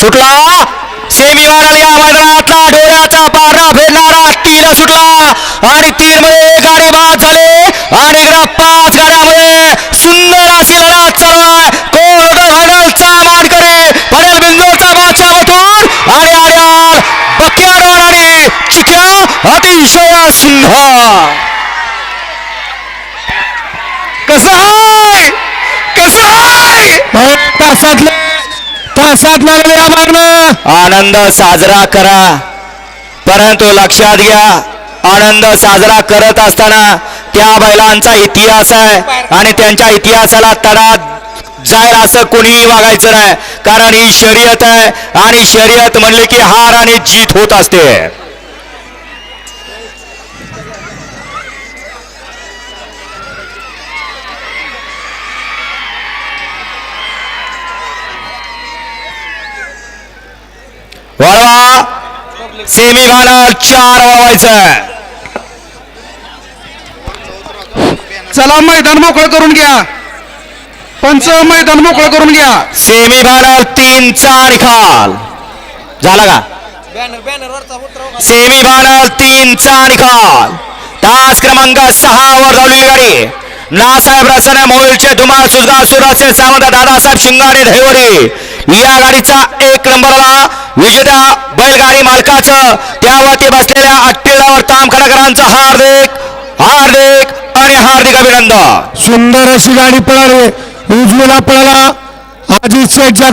सुटला. सेमी वाढल या मैदानातला डोळ्याचा पारा फेडणारा तीन सुटला. आणि तीन मध्ये गाडी बाद झाले. आणि इकडं पाच गाड्यामध्ये सुंदर अशी लढत चालू आहे. कोण हडलचा मानकरी पडेल बिंदूचा बादशाह वटून आणि आर्यान बक्याडवाड आणि चिक्या अतिशय सुंदर कसं आहे? कसं आहे? तासातलं लागले आभारनं आनंद साजरा करा. परंतु लक्षात घ्या आनंद साजरा करत असताना त्या बैलांचा इतिहास आहे आणि त्यांच्या इतिहासाला तडा जाईल असं कोणीही वागायचं नाही. कारण ही शर्यत आहे आणि शर्यत म्हणले की हार आणि जीत होत असते. वळवा सेमी फायनल चार वळवायचं चला मैदान मोकळ करून घ्या. पंच मैदान मोकळ करून घ्या. सेमी फायनल तीनचा निकाल. झाला का? सेमी फायनल तीनचा निकाल. तास क्रमांक सहा वर धावलेली गाडी नासाहेब रसने मोहिलचे धुमाळ सुजगा सुराचे सावंत दादासाहेब शिंगाडे धैवरी. या गाडीचा एक नंबरला विजेत्या बैलगाडी मालकाचं त्यावरती बसलेल्या अट्टिलावर ताम खडकरांचं हार्दिक हार्दिक आणि हार्दिक अभिनंदन. सुंदर अशी गाडी पळाली. उजवीला पळाला. अजित शेठ